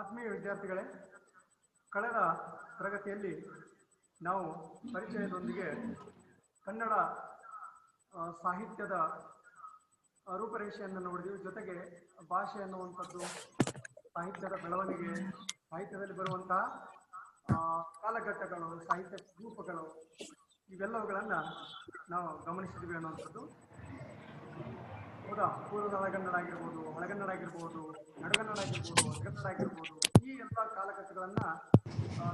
ಆತ್ಮೀಯ ವಿದ್ಯಾರ್ಥಿಗಳೇ, ಕಳೆದ ತರಗತಿಯಲ್ಲಿ ನಾವು ಪರಿಚಯದೊಂದಿಗೆ ಕನ್ನಡ ಸಾಹಿತ್ಯದ ರೂಪರೇಷೆಯನ್ನು ನೋಡಿದ್ವಿ. ಜೊತೆಗೆ ಭಾಷೆ ಅನ್ನುವಂಥದ್ದು, ಸಾಹಿತ್ಯದ ಬೆಳವಣಿಗೆ, ಸಾಹಿತ್ಯದಲ್ಲಿ ಬರುವಂತಹ ಕಾಲಘಟ್ಟಗಳು, ಸಾಹಿತ್ಯ ರೂಪಗಳು, ಇವೆಲ್ಲವುಗಳನ್ನು ನಾವು ಗಮನಿಸಿದ್ವಿ ಅನ್ನುವಂಥದ್ದು. ಹೌದಾ ಪೂರ್ವದ ಹಳಗನ್ನಡ ಆಗಿರ್ಬೋದು, ಒಳಗನ್ನಡ ಆಗಿರ್ಬೋದು, ನಡುಗನ್ನಡ ಆಗಿರ್ಬೋದು ಹೊರಗನ್ನಡ ಆಗಿರ್ಬೋದು, ಈ ಎಲ್ಲ ಕಾಲಘಟ್ಟಗಳನ್ನ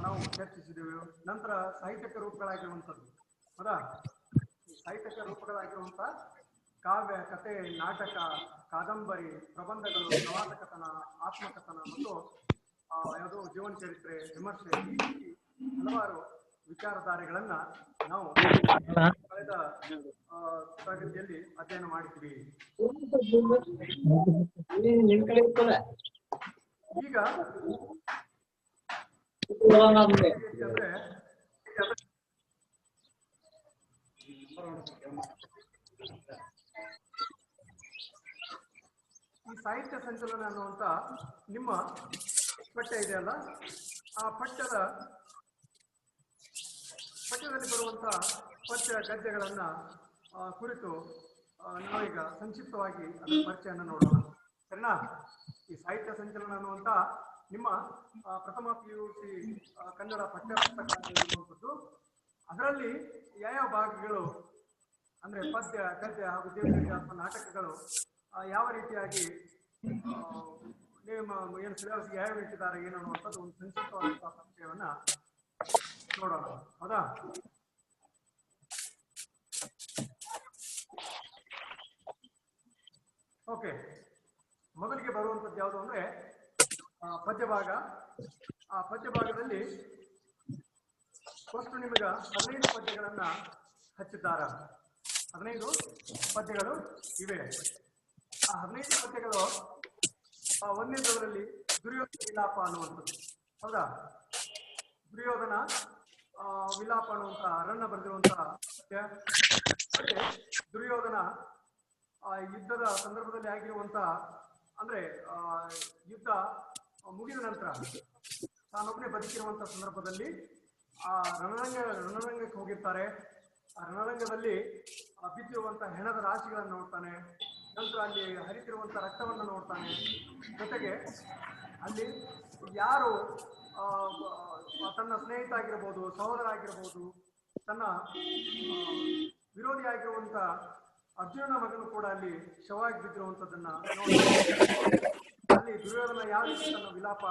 ನಾವು ಚರ್ಚಿಸಿದ್ದೇವೆ ನಂತರ ಸಾಹಿತ್ಯಕ ರೂಪಗಳಾಗಿರುವಂಥದ್ದು. ಹೌದಾ? ಸಾಹಿತ್ಯಕ ರೂಪಗಳಾಗಿರುವಂಥ ಕಾವ್ಯ ಕಥೆ ನಾಟಕ, ಕಾದಂಬರಿ, ಪ್ರಬಂಧಗಳು ಪ್ರವಾಸ ಕಥನ ಆತ್ಮಕಥನ ಮತ್ತು ಯಾವುದು ಜೀವನ ಚರಿತ್ರೆ ವಿಮರ್ಶೆ ಹಲವಾರು ವಿಚಾರಧಾರೆಗಳನ್ನ ನಾವು ಕಳೆದ ತರಗತಿಯಲ್ಲಿ ಅಧ್ಯಯನ ಮಾಡಿದ್ವಿ. ಈಗ ಅಂದ್ರೆ ಈ ಸಾಹಿತ್ಯ ಸಂಚಲನ ಅನ್ನುವಂತ ನಿಮ್ಮ ಪಠ್ಯ ಇದೆಯಲ್ಲ ಆ ಪಠ್ಯದ ಪಠ್ಯದಲ್ಲಿ ಬರುವಂಥ ಪಠ್ಯ ಗದ್ಯಗಳನ್ನ ಕುರಿತು ನಾವೀಗ ಸಂಕ್ಷಿಪ್ತವಾಗಿ ಅದರ ಪರಿಚಯನ ನೋಡೋಣ. ಸರಿನಾ? ಈ ಸಾಹಿತ್ಯ ಸಂಚಲನ ಅನ್ನುವಂಥ ನಿಮ್ಮ ಪ್ರಥಮ ಪಿ ಯು ಸಿ ಕನ್ನಡ ಪಠ್ಯ ಪುಸ್ತಕ ಅದರಲ್ಲಿ ಯಾವ ಭಾಗಗಳು ಅಂದ್ರೆ ಪದ್ಯ ಗದ್ಯ ಹಾಗೂ ದೇವರಿಗೆ ಅಥವಾ ನಾಟಕಗಳು ಯಾವ ರೀತಿಯಾಗಿ ಏನು ಸಿಲೆಬಸ್ಗೆ ಯಾವ ಇಟ್ಟಿದ್ದಾರೆ ಏನು ಅನ್ನುವಂಥದ್ದು ಒಂದು ಸಂಕ್ಷಿಪ್ತವಾದಂತಹ ಪರಿಚಯವನ್ನ ನೋಡೋಣ. ಹೌದಾ? ಓಕೆ ಮೊದಲಿಗೆ ಬರುವಂತದ್ದು ಯಾವುದು ಅಂದ್ರೆ ಪದ್ಯಭಾಗ. ಪದ್ಯ ಭಾಗ ಆ ಪದ್ಯಭಾಗದಲ್ಲಿ ಫಸ್ಟ್ ನಿಮಗೆ ಹದಿನೈದು ಪದ್ಯಗಳನ್ನ ಹಚ್ಚಿದ್ದಾರ. ಹದಿನೈದು ಪದ್ಯಗಳು ಇವೆ. ಆ ಹದಿನೈದು ಪದ್ಯಗಳು, ಆ ಒಂದನೇದರಲ್ಲಿ ದುರ್ಯೋಧನ ಇಲ್ಲಪ್ಪ ಅನ್ನುವಂಥದ್ದು. ಹೌದಾ? ದುರ್ಯೋಧನ ವಿಲಾಪ ಅನ್ನುವಂತ ಅರಣ್ಯ ಬರೆದಿರುವಂತ ದುರ್ಯೋಧನ, ಆ, ಯುದ್ಧದ ಸಂದರ್ಭದಲ್ಲಿ ಆಗಿರುವಂತ ಅಂದ್ರೆ ಯುದ್ಧ ಮುಗಿದ ನಂತರ ತಾನೊಬ್ಬನೇ ಬದುಕಿರುವಂತ ಸಂದರ್ಭದಲ್ಲಿ, ಆ, ರಣರಂಗ, ರಣರಂಗಕ್ಕೆ ಹೋಗಿರ್ತಾರೆ. ಆ ರಣರಂಗದಲ್ಲಿ ಬಿದ್ದಿರುವಂತ ಹೆಣದ ರಾಶಿಗಳನ್ನು ನೋಡ್ತಾನೆ. ನಂತರ ಅಲ್ಲಿ ಹರಿತಿರುವಂತ ರಕ್ತವನ್ನು ನೋಡ್ತಾನೆ. ಜೊತೆಗೆ ಅಲ್ಲಿ ಯಾರು ತನ್ನ ಸ್ನೇಹಿತ ಆಗಿರ್ಬೋದು ಸಹೋದರ ಆಗಿರ್ಬೋದು ತನ್ನ ವಿರೋಧಿ ಆಗಿರುವಂತ ಅರ್ಜುನನ ಮಗನು ಕೂಡ ಅಲ್ಲಿ ಶವಾಗಿ ಬಿದ್ದಿರುವಂತದನ್ನ. ಅಲ್ಲಿ ದುರ್ಯೋಧನ ಯಾವ ರೀತಿ ತನ್ನ ವಿಲಾಪ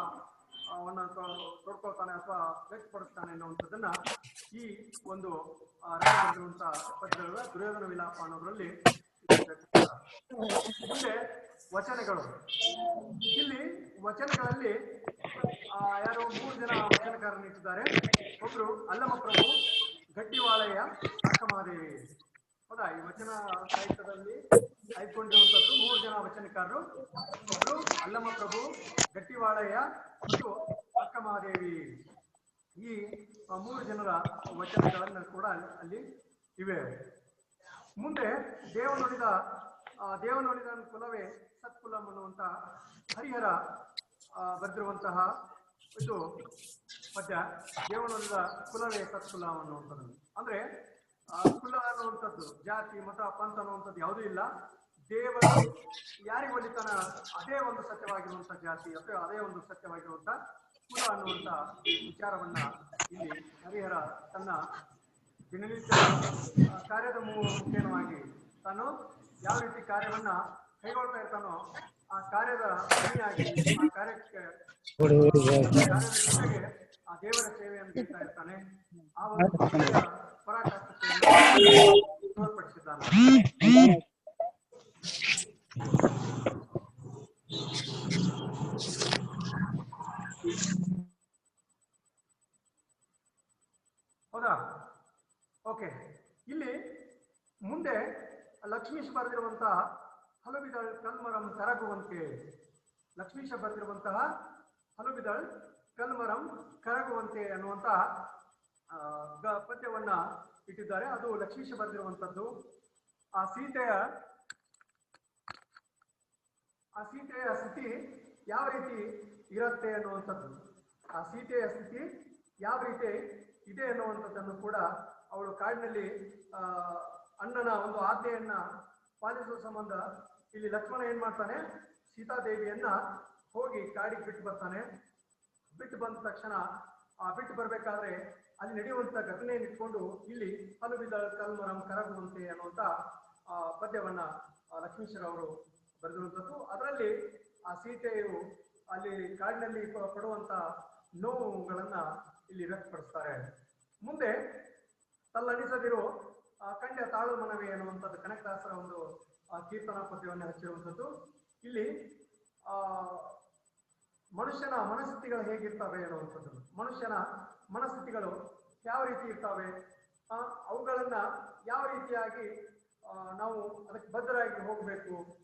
ಆ, ವನ್ನ ತೊ- ತೊಡ್ಕೊಳ್ತಾನೆ ಅಥವಾ ವ್ಯಕ್ತಪಡಿಸ್ತಾನೆ ಅನ್ನುವಂಥದ್ದನ್ನ ಈ ಒಂದು ರಾಜ್ಯದಲ್ಲಿರುವಂತಹ ಪದ್ಯಗಳ ದುರ್ಯೋಧನ ವಿಲಾಪ ಅನ್ನೋದ್ರಲ್ಲಿ ಮುಂದೆ ವಚನಗಳು ಇಲ್ಲಿ ವಚನಗಳಲ್ಲಿ ಯಾರೋ ಮೂರು ಜನ ವಚನಕಾರರು ನಿಂತಿದ್ದಾರೆ ಒಬ್ರು ಅಲ್ಲಮ ಪ್ರಭು ಗಟ್ಟಿವಾಳಯ್ಯ ಅಕ್ಕಮಹಾದೇವಿ ಹೌದಾ? ಈ ವಚನ ಸಾಹಿತ್ಯದಲ್ಲಿ ಆಯ್ಕೊಂಡಿರುವಂತದ್ದು ಮೂರು ಜನ ವಚನಕಾರರು. ಒಬ್ರು ಅಲ್ಲಮ ಪ್ರಭು ಗಟ್ಟಿವಾಳಯ್ಯ ಮತ್ತು ಅಕ್ಕಮಹಾದೇವಿ ಈ ಮೂರು ಜನರ ವಚನಗಳನ್ನು ಕೂಡ ಅಲ್ಲಿ- ಇವೆ. ಮುಂದೆ ದೇವನುಳಿದ ಆ, ದೇವನುಳಿದ ಕುಲವೇ ಸತ್ಕುಲಂ ಅನ್ನುವಂತ ಹರಿಹರ ಬರೆದಿರುವಂತಹ ಇದು ಮಧ್ಯ ದೇವನಂದ ಕುಲವೇ ಸತ್ಕುಲ ಅನ್ನುವಂಥದ್ದು ಅಂದ್ರೆ ಕುಲ ಅನ್ನುವಂಥದ್ದು, ಜಾತಿ, ಮತ ಪಂತ ಅನ್ನುವಂಥದ್ದು ಯಾವುದೂ ಇಲ್ಲ. ದೇವರು ಯಾರಿಗೆ ಒಲಿತಾನ ಅದೇ ಒಂದು ಸತ್ಯವಾಗಿರುವಂತ ಜಾತಿ ಅಥವಾ ಅದೇ ಒಂದು ಸತ್ಯವಾಗಿರುವಂತ ಕುಲ ಅನ್ನುವಂತ ವಿಚಾರವನ್ನ ಇಲ್ಲಿ ಹರಿಹರ ತನ್ನ ದಿನನಿತ್ಯ ಕಾರ್ಯದ ಮುಖೇನವಾಗಿ ತಾನು ಯಾವ ರೀತಿ ಕಾರ್ಯವನ್ನ ಕೈಗೊಳ್ತಾ ಇರ್ತಾನೋ ಆ ಕಾರ್ಯದ ಕಾರ್ಯಕ್ಕೆ ಆ ದೇವರ ಸೇವೆಯನ್ನು ನೀಡ್ತಾ ಇರ್ತಾನೆ. ಆ ಒಂದು ಪರಾಕಾಷ್ಠತೆಯನ್ನು ಹೌದಾ? ಓಕೆ. ಇಲ್ಲಿ ಮುಂದೆ ಲಕ್ಷ್ಮೀಶ್ ಬರೆದಿರುವಂತಹ ಹಲವಿದಳ್ ಕಲ್ಮರಂ ಕರಗುವಂತೆ. ಲಕ್ಷ್ಮೀಶ ಬರೆದಿರುವಂತಹ ಹಲವಿದಳ್ ಕಲ್ಮರಂ ಕರಗುವಂತೆ ಅನ್ನುವಂತಹ ಪದ್ಯವನ್ನ ಇಟ್ಟಿದ್ದಾರೆ. ಅದು ಲಕ್ಷ್ಮೀಶ ಬರೆದಿರುವಂತದ್ದು ಆ ಸೀತೆಯ ಆ ಸೀತೆಯ ಸ್ಥಿತಿ ಯಾವ ರೀತಿ ಇರುತ್ತೆ ಅನ್ನುವಂಥದ್ದು. ಆ ಸೀತೆಯ ಸ್ಥಿತಿ ಯಾವ ರೀತಿ ಇದೆ ಅನ್ನುವಂಥದ್ದನ್ನು ಕೂಡ ಅವಳು ಕಾಡಿನಲ್ಲಿ ಅಣ್ಣನ ಒಂದು ಆಜ್ಞೆಯನ್ನ ಪಾಲಿಸುವ ಸಂಬಂಧ ಇಲ್ಲಿ ಲಕ್ಷ್ಮಣ ಏನ್ ಮಾಡ್ತಾನೆ? ಸೀತಾದೇವಿಯನ್ನ ಹೋಗಿ ಕಾಡಿಗೆ ಬಿಟ್ಟು ಬರ್ತಾನೆ. ಬಿಟ್ಟು ಬಂದ ತಕ್ಷಣ ಆ ಬಿಟ್ಟು ಬರ್ಬೇಕಾದ್ರೆ ಅಲ್ಲಿ ನಡೆಯುವಂತ ಘಟನೆಯನ್ನು ಇಟ್ಕೊಂಡು ಇಲ್ಲಿ ಹಲವಿದ ಕಲ್ಮರಂ ಕರಗುವಂತೆ ಅನ್ನುವಂತ ಆ ಪದ್ಯವನ್ನ ಲಕ್ಷ್ಮೀಶ್ವರ ಅವರು ಬರೆದಿರುವಂಥದ್ದು ಅದರಲ್ಲಿ ಆ ಸೀತೆಯು ಅಲ್ಲಿ ಕಾಡಿನಲ್ಲಿ ಪಡುವಂತ ನೋವುಗಳನ್ನ ಇಲ್ಲಿ ವ್ಯಕ್ತಪಡಿಸ್ತಾರೆ. ಮುಂದೆ ತಲ್ಲಣಿಸದಿರೋ ಆ, ಕಂಡ್ಯ ತಾಳು ಮನವಿ ಅನ್ನುವಂಥದ್ದು ಕನಕದಾಸರ ಒಂದು ಕೀರ್ತನಾ ಪದ್ಯವನ್ನು ಹಚ್ಚಿರುವಂಥದ್ದು ಇಲ್ಲಿ, ಆ, ಮನುಷ್ಯನ ಮನಸ್ಥಿತಿಗಳು ಹೇಗಿರ್ತವೆ ಅನ್ನುವಂಥದ್ದು ಮನುಷ್ಯನ ಮನಸ್ಥಿತಿಗಳು ಯಾವ ರೀತಿ ಇರ್ತವೆ? ಅವುಗಳನ್ನ ಯಾವ ರೀತಿಯಾಗಿ ನಾವು ಅದಕ್ಕೆ ಬದ್ಧರಾಗಿ ಹೋಗಬೇಕು?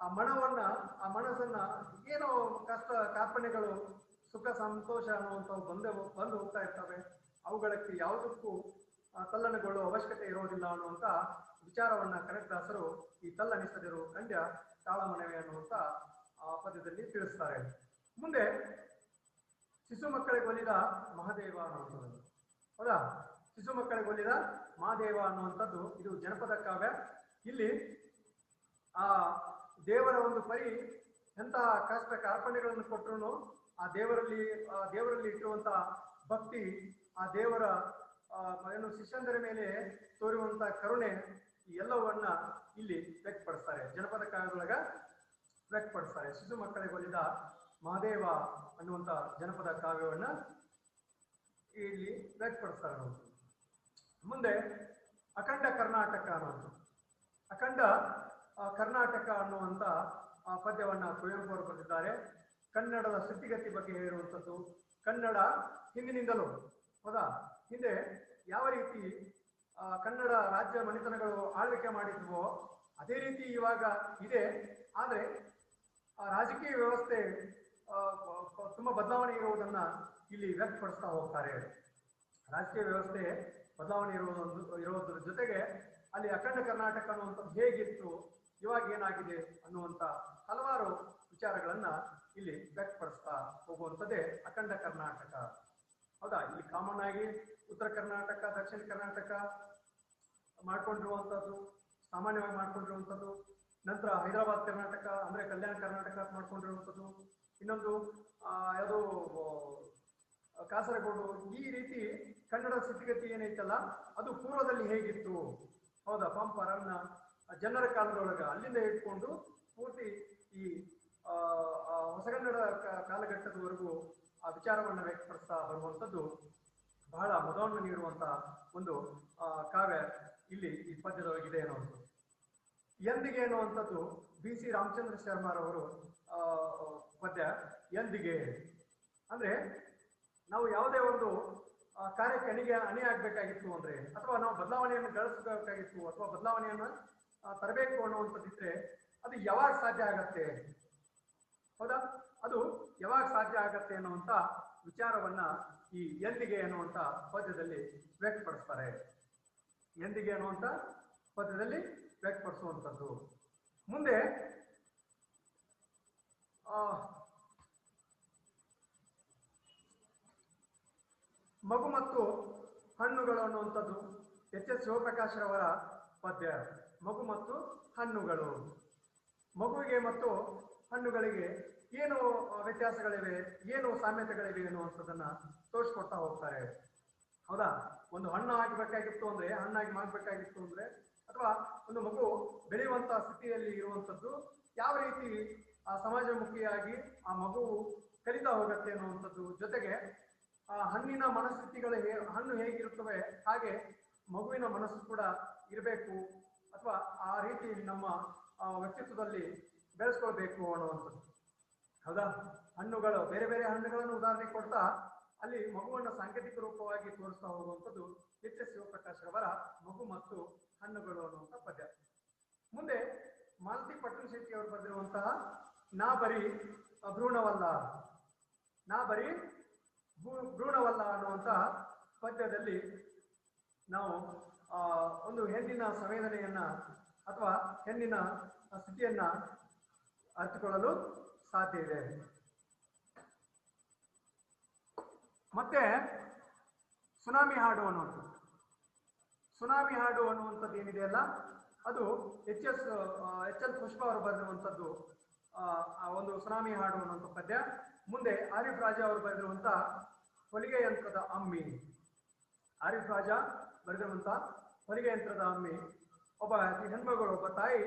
ಆ ಮನವನ್ನ, ಆ ಮನಸ್ಸನ್ನ ಏನೋ ಕಷ್ಟ, ಕಾರ್ಪಣ್ಯಗಳು, ಸುಖ, ಸಂತೋಷ ಅನ್ನುವಂಥವು ಬಂದೇ, ಬಂದು ಹೋಗ್ತಾ ಇರ್ತವೆ. ಅವುಗಳಕ್ಕೆ ಯಾವುದಕ್ಕೂ ತಲ್ಲಣಗೊಳ್ಳುವ ಅವಶ್ಯಕತೆ ಇರೋದಿಲ್ಲ ಅನ್ನುವಂಥ ವಿಚಾರವನ್ನ ಕನಕದಾಸರು ಈ ತಲ್ಲನಿಸದಿರು ಕಂಡ್ಯ ತಾಳಮನವಿ ಅನ್ನುವಂತ ಆ ಪದ್ಯದಲ್ಲಿ ತಿಳಿಸ್ತಾರೆ. ಮುಂದೆ ಶಿಶು ಮಕ್ಕಳಿಗೆ ಒಲಿದ ಮಹಾದೇವ ಅನ್ನುವಂಥದ್ದು. ಹೌದಾ? ಶಿಶು ಮಕ್ಕಳಿಗೆ ಒಲಿದ ಮಹಾದೇವ ಅನ್ನುವಂಥದ್ದು ಇದು ಜನಪದ ಕಾವ್ಯ. ಇಲ್ಲಿ ಆ ದೇವರ ಒಂದು ಪರಿ ಎಂತಹ ಕಷ್ಟ ಕಾರ್ಪಣ್ಯಗಳನ್ನು ಕೊಟ್ಟರು ಆ ದೇವರಲ್ಲಿ ಆ ದೇವರಲ್ಲಿ ಇಟ್ಟಿರುವಂತಹ ಭಕ್ತಿ, ಆ ದೇವರ ಏನು ಶಿಷ್ಯಂದರ ಮೇಲೆ ತೋರುವಂತ ಕರುಣೆ ಎಲ್ಲವನ್ನ ಇಲ್ಲಿ ವ್ಯಕ್ತಪಡಿಸ್ತಾರೆ. ಜನಪದ ಕಾವ್ಯದೊಳಗ ವ್ಯಕ್ತಪಡಿಸ್ತಾರೆ. ಶಿಶು ಮಕ್ಕಳಿಗೆ ಒಲಿದ ಮಹಾದೇವ ಅನ್ನುವಂತ ಜನಪದ ಕಾವ್ಯವನ್ನ ಇಲ್ಲಿ ವ್ಯಕ್ತಪಡಿಸ್ತಾರೆ ನಾವು ಮುಂದೆ ಅಖಂಡ ಕರ್ನಾಟಕ ಅನ್ನೋದು. ಅಖಂಡ ಕರ್ನಾಟಕ ಅನ್ನುವಂತ, ಆ, ಪದ್ಯವನ್ನ ಕುವೆಂಪು ಅವರು ಬರೆದಿದ್ದಾರೆ. ಕನ್ನಡದ ಸ್ಥಿತಿಗತಿ ಬಗ್ಗೆ ಹೇಳುವಂಥದ್ದು. ಕನ್ನಡ ಹಿಂದಿನಿಂದಲೂ, ಹೌದಾ? ಹಿಂದೆ ಯಾವ ರೀತಿ ಕನ್ನಡ ರಾಜ್ಯ ಮನೆತನಗಳು ಆಳ್ವಿಕೆ ಮಾಡಿದ್ವು, ಅದೇ ರೀತಿ ಇವಾಗ ಇದೆ. ಆದರೆ ರಾಜಕೀಯ ವ್ಯವಸ್ಥೆ ತುಂಬಾ ಬದಲಾವಣೆ ಇರುವುದನ್ನು ಇಲ್ಲಿ ವ್ಯಕ್ತಪಡಿಸ್ತಾ ಹೋಗ್ತಾರೆ. ರಾಜಕೀಯ ವ್ಯವಸ್ಥೆ ಬದಲಾವಣೆ ಇರುವುದೊಂದು ಇರೋದ್ರ ಜೊತೆಗೆ ಅಲ್ಲಿ ಅಖಂಡ ಕರ್ನಾಟಕ ಅನ್ನುವಂಥದ್ದು ಹೇಗಿತ್ತು, ಇವಾಗ ಏನಾಗಿದೆ ಅನ್ನುವಂಥ ಹಲವಾರು ವಿಚಾರಗಳನ್ನು ಇಲ್ಲಿ ವ್ಯಕ್ತಪಡಿಸ್ತಾ ಹೋಗುವಂಥದ್ದೇ ಅಖಂಡ ಕರ್ನಾಟಕ. ಹೌದಾ? ಇಲ್ಲಿ ಕಾಮನ್ ಆಗಿ ಉತ್ತರ ಕರ್ನಾಟಕ, ದಕ್ಷಿಣ ಕರ್ನಾಟಕ ಮಾಡ್ಕೊಂಡಿರುವಂಥದ್ದು, ಸಾಮಾನ್ಯವಾಗಿ ಮಾಡ್ಕೊಂಡಿರುವಂಥದ್ದು, ನಂತರ ಹೈದರಾಬಾದ್ ಕರ್ನಾಟಕ, ಅಂದ್ರೆ ಕಲ್ಯಾಣ ಕರ್ನಾಟಕ ಮಾಡ್ಕೊಂಡಿರುವಂಥದ್ದು, ಇನ್ನೊಂದು ಯಾವುದೋ ಕಾಸರಗೋಡು, ಈ ರೀತಿ ಕನ್ನಡ ಸ್ಥಿತಿಗತಿ ಏನೈತಲ್ಲ, ಅದು ಪೂರ್ವದಲ್ಲಿ ಹೇಗಿತ್ತು? ಹೌದಾ? ಪಂಪ, ರನ್ನ, ಜನರ ಕಾಲದೊಳಗ ಅಲ್ಲಿಂದ ಇಟ್ಕೊಂಡು ಪೂರ್ತಿ ಈ ಹೊಸಗನ್ನಡ ಕಾಲಘಟ್ಟದವರೆಗೂ ಆ ವಿಚಾರವನ್ನು ವ್ಯಕ್ತಪಡಿಸ್ತಾ ಬರುವಂಥದ್ದು ಬಹಳ ಮುದವನ್ನು ನೀಡುವಂತಹ ಒಂದು ಕಾವ್ಯ ಇಲ್ಲಿ ಈ ಪದ್ಯದೊಳಗಿದೆ ಅನ್ನುವಂಥದ್ದು. ಎಂದಿಗೆ ಅನ್ನುವಂಥದ್ದು ಬಿ ಸಿ ರಾಮಚಂದ್ರ ಶರ್ಮಾರವರು ಪದ್ಯ ಎಂದಿಗೆ ಅಂದ್ರೆ ನಾವು ಯಾವುದೇ ಒಂದು ಕಾರ್ಯಕ್ಕೆ ಅಣಿಗೆ, ಅಣಿ ಆಗ್ಬೇಕಾಗಿತ್ತು ಅಂದ್ರೆ ಅಥವಾ ನಾವು ಬದಲಾವಣೆಯನ್ನು ಗಳಿಸಬೇಕಾಗಿತ್ತು ಅಥವಾ ಬದಲಾವಣೆಯನ್ನು ತರಬೇಕು ಅನ್ನುವಂಥದ್ದಿದ್ರೆ ಅದು ಯಾವಾಗ ಸಾಧ್ಯ ಆಗತ್ತೆ? ಹೌದಾ? ಅದು ಯಾವಾಗ ಸಾಧ್ಯ ಆಗತ್ತೆ ಅನ್ನುವಂತ ವಿಚಾರವನ್ನ ಈ ಎಂದಿಗೆ ಅನ್ನುವಂತ ಪದ್ಯದಲ್ಲಿ ವ್ಯಕ್ತಪಡಿಸ್ತಾರೆ. ಎಂದಿಗೆ ಅನ್ನುವಂತ ಪದ್ಯದಲ್ಲಿ ವ್ಯಕ್ತಪಡಿಸುವಂಥದ್ದು. ಮುಂದೆ ಮಗು ಮತ್ತು ಹಣ್ಣುಗಳು ಅನ್ನುವಂಥದ್ದು ಎಚ್ ಎಸ್ ಶಿವಪ್ರಕಾಶ್ರವರ ಪದ್ಯ. ಮಗು ಮತ್ತು ಹಣ್ಣುಗಳು. ಮಗುವಿಗೆ ಮತ್ತು ಹಣ್ಣುಗಳಿಗೆ ಏನು ವ್ಯತ್ಯಾಸಗಳಿವೆ, ಏನು ಸಾಮ್ಯತೆಗಳಿವೆ ಅನ್ನುವಂಥದ್ದನ್ನ ತೋರಿಸ್ಕೊಡ್ತಾ ಹೋಗ್ತಾರೆ. ಹೌದಾ? ಒಂದು ಹಣ್ಣು ಆಗಬೇಕಾಗಿತ್ತು ಅಂದ್ರೆ, ಹಣ್ಣಾಗಿ ಮಾಡಬೇಕಾಗಿತ್ತು ಅಂದ್ರೆ, ಅಥವಾ ಒಂದು ಮಗು ಬೆಳೆಯುವಂತ ಸ್ಥಿತಿಯಲ್ಲಿ ಇರುವಂಥದ್ದು, ಯಾವ ರೀತಿ ಆ ಸಮಾಜಮುಖಿಯಾಗಿ ಆ ಮಗು ಕಲಿತಾ ಹೋಗುತ್ತೆ ಅನ್ನುವಂಥದ್ದು ಜೊತೆಗೆ, ಆ ಹಣ್ಣಿನ ಮನಸ್ಥಿತಿಗಳು ಹೇ, ಹಣ್ಣು ಹೇಗಿರುತ್ತವೆ, ಹಾಗೆ ಮಗುವಿನ ಮನಸ್ಸು ಕೂಡ ಇರಬೇಕು, ಅಥವಾ ಆ ರೀತಿ ನಮ್ಮ ವ್ಯಕ್ತಿತ್ವದಲ್ಲಿ ಬೆಳೆಸ್ಕೊಳ್ಬೇಕು ಅನ್ನುವಂಥದ್ದು. ಹೌದಾ? ಹಣ್ಣುಗಳು, ಬೇರೆ ಬೇರೆ ಹಣ್ಣುಗಳನ್ನು ಉದಾಹರಣೆ ಕೊಡ್ತಾ ಅಲ್ಲಿ ಮಗುವನ್ನು ಸಾಂಕೇತಿಕ ರೂಪವಾಗಿ ತೋರಿಸ್ತಾ ಹೋಗುವಂಥದ್ದು ಎಚ್ ಎಸ್ ಮಗು ಮತ್ತು ಹಣ್ಣುಗಳು ಅನ್ನುವಂಥ ಪದ್ಯ. ಮುಂದೆ ಮಾಲತಿ ಪಟ್ಟಣ ಶೆಟ್ಟಿ ಅವರು ಬರೆದಿರುವಂತಹ ನಾ ಬರೀ ಭ್ರೂಣವಲ್ಲ, ನಾ ಬರೀ ಭ್ರೂಣವಲ್ಲ ಅನ್ನುವಂತಹ ಪದ್ಯದಲ್ಲಿ ನಾವು ಒಂದು ಹೆಣ್ಣಿನ ಸಂವೇದನೆಯನ್ನ ಅಥವಾ ಹೆಣ್ಣಿನ ಸ್ಥಿತಿಯನ್ನ ಅರ್ಥಕೊಳ್ಳಲು ಸಾಧ್ಯ ಇದೆ ಮತ್ತೆ ಸುನಾಮಿ ಹಾಡು ಅನ್ನುವಂಥದ್ದು ಸುನಾಮಿ ಹಾಡು ಅನ್ನುವಂಥದ್ದು ಏನಿದೆಯಲ್ಲ ಅದು H S H L Pushpa ಅವರು ಬರೆದಿರುವಂಥದ್ದು ಒಂದು ಸುನಾಮಿ ಹಾಡು ಅನ್ನುವಂಥ ಪದ್ಯ. ಮುಂದೆ ಆರಿಫ್ ರಾಜ ಅವರು ಬರೆದಿರುವಂಥ ಹೊಲಿಗೆ ಯಂತ್ರದ ಅಮ್ಮಿ ಆರಿಫ್ ರಾಜ ಬರೆದಿರುವಂಥ ಹೊಲಿಗೆ ಯಂತ್ರದ ಅಮ್ಮಿ ಒಬ್ಬ ಹೆಣ್ಮಗಳು, ಒಬ್ಬ ತಾಯಿ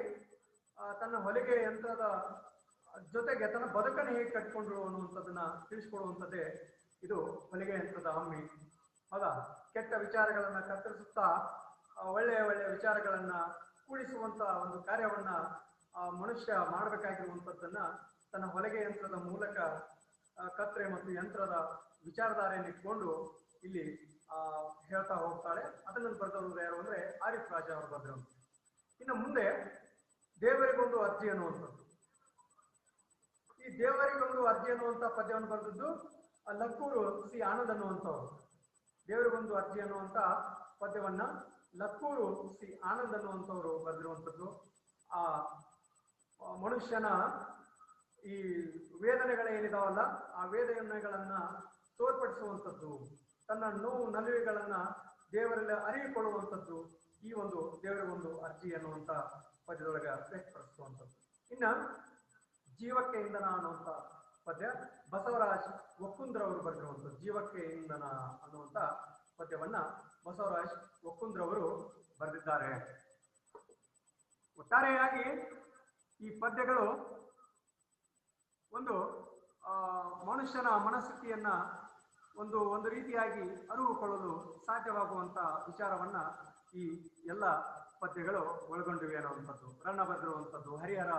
ತನ್ನ ಹೊಲಿಗೆ ಯಂತ್ರದ ಜೊತೆಗೆ ತನ್ನ ಬದುಕನ್ನು ಹೇಗೆ ಕಟ್ಕೊಂಡ್ರು ಅನ್ನುವಂಥದ್ದನ್ನ ತಿಳಿಸ್ಕೊಡುವಂಥದ್ದೇ ಇದು ಹೊಲಿಗೆ ಯಂತ್ರದ ಅಮ್ಮಿ ಹೌದಾ ಕೆಟ್ಟ ವಿಚಾರಗಳನ್ನ ಕತ್ತರಿಸುತ್ತಾ ಒಳ್ಳೆಯ ಒಳ್ಳೆಯ ವಿಚಾರಗಳನ್ನ ಕೂಡಿಸುವಂತ ಒಂದು ಕಾರ್ಯವನ್ನ, ಆ, ಮನುಷ್ಯ ಮಾಡಬೇಕಾಗಿರುವಂಥದ್ದನ್ನ ತನ್ನ ಹೊಲಿಗೆ ಯಂತ್ರದ ಮೂಲಕ ಕತ್ರೆ ಮತ್ತು ಯಂತ್ರದ ವಿಚಾರಧಾರೆಯನ್ನು ಇಟ್ಕೊಂಡು ಇಲ್ಲಿ ಹೇಳ್ತಾ ಹೋಗ್ತಾಳೆ ಅದನ್ನು ಬರೆದವರು ಯಾರು ಅಂದ್ರೆ ಆರಿಫ್ ರಾಜ ಅವರು ಬರೆದರು ಇನ್ನು ಮುಂದೆ ದೇವರಿಗೊಂದು ಅರ್ಜಿ ಅನ್ನುವಂಥದ್ದು. ದೇವರಿಗೊಂದು ಅರ್ಜಿ ಅನ್ನುವಂಥ ಪದ್ಯವನ್ನು ಬರೆದದ್ದು ಲಕ್ಕೂರು ಸಿ ಆನಂದ್ ಅನ್ನುವಂಥವ್ರು. ದೇವರಿಗೊಂದು ಅರ್ಜಿ ಅನ್ನುವಂತ ಪದ್ಯವನ್ನ ಲಕ್ಕೂರು ಸಿ ಆನಂದ್ ಅನ್ನುವಂಥವ್ರು ಬರೆದಿರುವಂಥದ್ದು. ಆ ಆ, ಮನುಷ್ಯನ ಈ ವೇದನೆಗಳೇನಿದಾವಲ್ಲ ಆ ವೇದನೆಗಳನ್ನ ತೋರ್ಪಡಿಸುವಂಥದ್ದು, ತನ್ನ ನೋವು ನಲುವೆಗಳನ್ನ ದೇವರಲ್ಲಿ ಅರಿವಿಕೊಳ್ಳುವಂಥದ್ದು, ಈ ಒಂದು ದೇವರಿಗೊಂದು ಅರ್ಜಿ ಅನ್ನುವಂಥ ಪದ್ಯದೊಳಗೆ ವ್ಯಕ್ತಪಡಿಸುವಂಥದ್ದು. ಇನ್ನ ಜೀವಕ್ಕೆ ಇಂಧನ ಅನ್ನುವಂಥ ಪದ್ಯ. ಬಸವರಾಜ್ ಒಕ್ಕುಂದ್ರ ಅವರು ಬರೆದಿರುವಂಥದ್ದು ಜೀವಕ್ಕೆ ಇಂಧನ ಅನ್ನುವಂಥ ಪದ್ಯವನ್ನ ಬಸವರಾಜ್ ಒಕ್ಕುಂದ್ರ ಅವರು ಬರೆದಿದ್ದಾರೆ. ಒಟ್ಟಾರೆಯಾಗಿ ಈ ಪದ್ಯಗಳು ಒಂದು ಮನುಷ್ಯನ ಮನಸ್ಥಿತಿಯನ್ನ ಒಂದು ಒಂದು ರೀತಿಯಾಗಿ ಅರಿವುಕೊಳ್ಳಲು ಸಾಧ್ಯವಾಗುವಂತ ವಿಚಾರವನ್ನ ಈ ಎಲ್ಲ ಪದ್ಯಗಳು ಒಳಗೊಂಡಿವೆ ಅನ್ನುವಂಥದ್ದು. ರನ್ನ ಬರೆದಿರುವಂಥದ್ದು ಹರಿಹರ